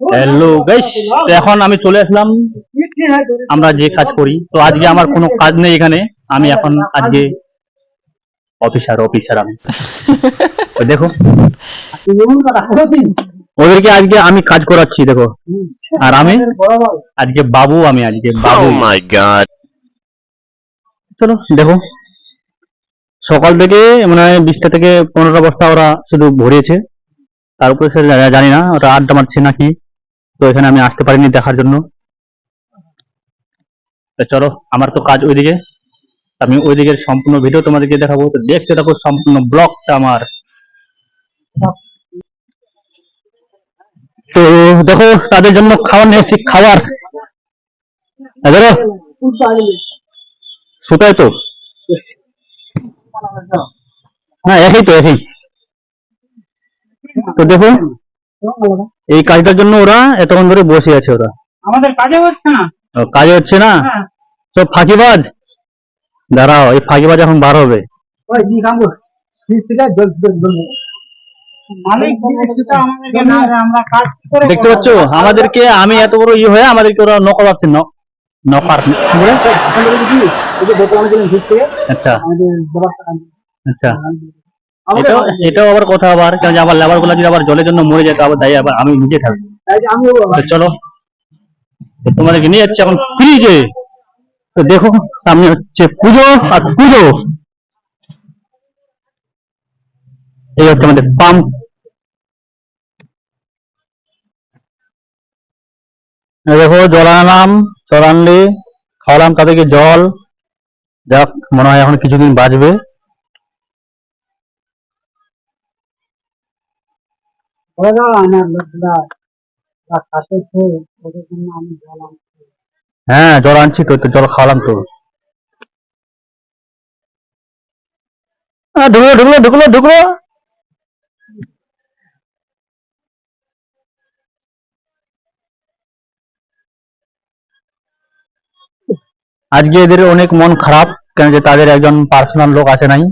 Hello guys তো এখন আমি চলে আসলাম। আমরা যে কাজ করি তো আজকে আমার কোনো কাজ নেই এখানে। আমি এখন আজকে অফিসার অফিসার আমি। দেখো। ওদেরকে আজকে আমি কাজ করাচ্ছি দেখো। আর আমি? আজকে বাবু আমি আজকে বাবু। Oh my god. চলো দেখো। সকাল থেকে মানে বিশটা থেকে পনেরোটা বস্তা ওরা শুধু ভরিয়েছে। তার উপরে সে জানি না ওটা আড্ডা মারছে নাকি। তো এখানে আমি আসতে পারিনি দেখার জন্য। চলো, আমার তো কাজ ওইদিকে। আমি ওই দিকের সম্পূর্ণ ভিডিও তোমাদেরকে দেখাবো। তো দেখতে থাকো, সম্পূর্ণ ব্লগটা আমার। তো দেখো, তাদের জন্য খাবার নিয়ে এসেছি খাবার। এই দেখো, সুতাই তো। হ্যাঁ একই তো একই। তো দেখো এই কাজটার জন্য ওরা এতক্ষণ ধরে বসে আছে ওরা আমাদের কাজে হচ্ছে না ও, কাজ হচ্ছে না তো ফাঁকিবাজ দাঁড়াও এই ফাঁকিবাজ এখন বার হবে দেখতে পাচ্ছ আমাদেরকে আমি এত বড় ইয়ে হয়ে আমাদেরকে ওরা নক পাচ্ছে নক নকার আচ্ছা আচ্ছা এটাও আবার কথা আবার কারণ আবার লেবারগুলো যদি আবার জলের জন্য মরে যেত আবার আবার আমি নিজে থাকব চলো। তোমাদেরকে নিয়ে যাচ্ছি এখন ফ্রিজে তো দেখো সামনে হচ্ছে পুজো আর পুজো। এই হচ্ছে আমাদের পাম্প দেখো জল আনলাম জল আনলে খাওয়ালাম তাদেরকে জল। যাক মনে হয় এখন কিছুদিন বাঁচবে। হ্যাঁ জল আনছি তো তো জল খাওয়ালাম তো। ঢুকলো ঢুকলো ঢুকলো ঢুকলো। আজকে এদের অনেক মন খারাপ, কেন যে তাদের একজন পার্সোনাল লোক আছে নাই।